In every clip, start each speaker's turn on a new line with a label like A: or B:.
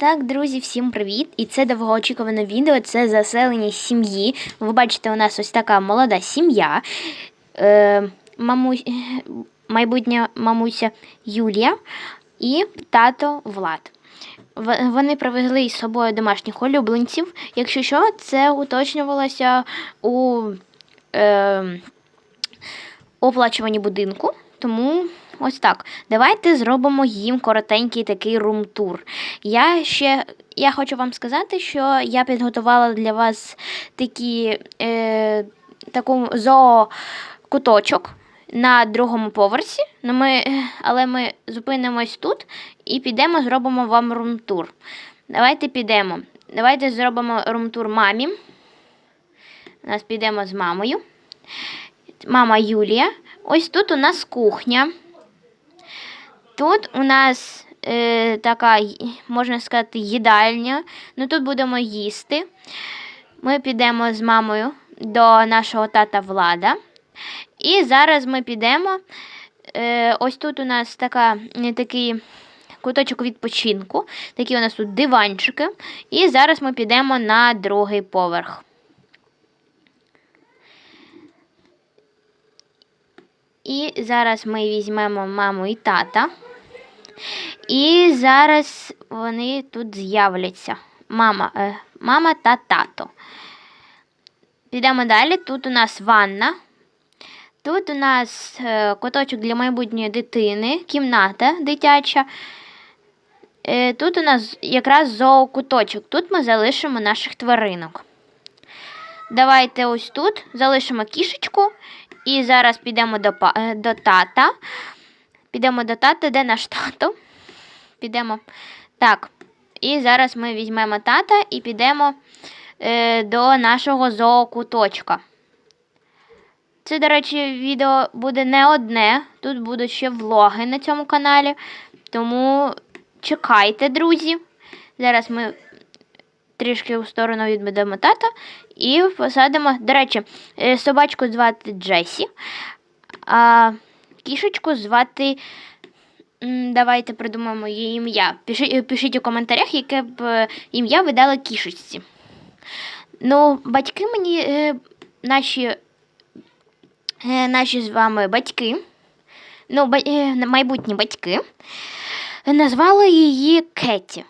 A: Так, друзі, всім привіт! І це довгоочікуване відео. Це заселення сім'ї. Ви бачите, у нас ось така молода сім'я. Е, маму... Майбутня мамуся Юлія і тато Влад. Вони привезли із собою домашніх улюбленців. Якщо що, це уточнювалося у е, оплачуванні будинку. Тому ось так. Давайте зробимо їм коротенький такий рум-тур. Я ще я хочу вам сказати, що я підготувала для вас такі, е, таку зоокуточок на другому поверсі. Ну, ми, але ми зупинимось тут і підемо, зробимо вам рум-тур. Давайте підемо. Давайте зробимо рум-тур мамі. У нас підемо з мамою. Мама Юлія. Ось тут у нас кухня. Тут у нас е, така, можна сказати, їдальня. Ну тут будемо їсти. Ми підемо з мамою до нашого тата Влада. І зараз ми підемо. Е, ось тут у нас така, е, такий куточок відпочинку. Такі у нас тут диванчики. І зараз ми підемо на другий поверх. І зараз ми візьмемо маму і тата. І зараз вони тут з'являться. Мама, е, мама та тато. Підемо далі. Тут у нас ванна. Тут у нас е, куточок для майбутньої дитини, кімната дитяча. Е, тут у нас якраз зоокуточок. Тут ми залишимо наших тваринок. Давайте ось тут залишимо кішечку. І зараз підемо до, е, до тата. Підемо до тата, де наш тато? Підемо. Так. І зараз ми візьмемо тата і підемо е, до нашого зоокуточка. Це, до речі, відео буде не одне. Тут будуть ще влоги на цьому каналі. Тому чекайте, друзі. Зараз ми трішки у сторону відведемо тата і посадимо. До речі, е, собачку звати Джесі, а кішечку звати. Давайте придумаємо її ім'я. Пишіть, пишіть у коментарях, яке б е, ім'я ви дали кішечці. Ну, батьки мені, е, наші, е, наші з вами батьки, ну, е, майбутні батьки, назвали її Кеті.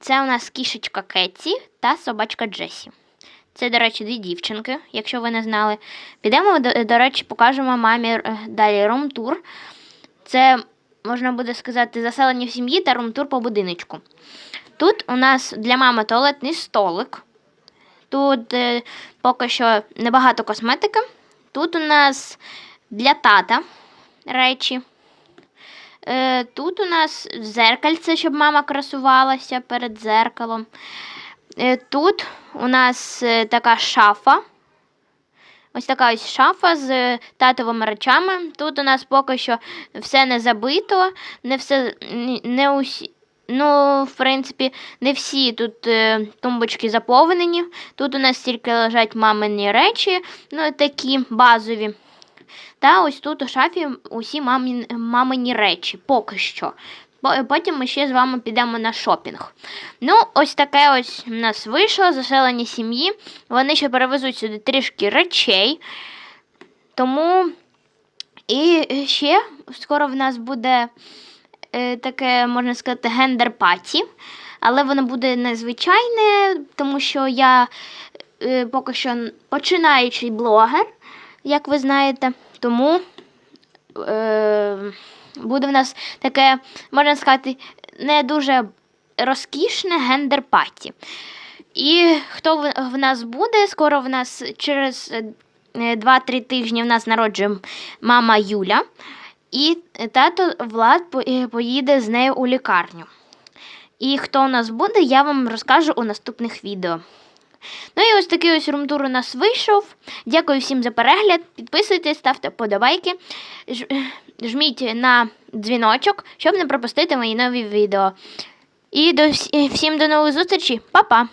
A: Це у нас кішечка Кеті та собачка Джесі. Це, до речі, дві дівчинки, якщо ви не знали. Підемо, до, до речі, покажемо мамі е, далі рум-тур. Це, можна буде сказати, заселення в сім'ї та рум-тур по будиночку. Тут у нас для мами туалетний столик. Тут е, поки що небагато косметики. Тут у нас для тата речі. Е, тут у нас зеркальце, щоб мама красувалася перед зеркалом. Е, тут у нас е, така шафа. Ось така ось шафа з е, татовими речами. Тут у нас поки що все не забито, не все не усі. Ну, в принципі, не всі тут е, тумбочки заповнені. Тут у нас тільки лежать мамині речі, ну такі базові. Та ось тут у шафі усі мамі, мамині речі, поки що. По- Потім ми ще з вами підемо на шопінг. Ну, ось таке ось у нас вийшло заселення сім'ї. Вони ще перевезуть сюди трішки речей. Тому і ще скоро в нас буде е, таке, можна сказати, гендер-паті. Але воно буде незвичайне, тому що я е, поки що починаючий блогер, як ви знаєте. Тому е, буде в нас таке, можна сказати, не дуже розкішне гендер-паті. І хто в, нас буде, скоро в нас через е, 2-3 тижні в нас народжує мама Юля. І тато Влад е, поїде з нею у лікарню. І хто у нас буде, я вам розкажу у наступних відео. Ну і ось такий ось румтур у нас вийшов. Дякую всім за перегляд. Підписуйтесь, ставте вподобайки, жміть на дзвіночок, щоб не пропустити мої нові відео. І до всім до нових зустрічей. Па-па!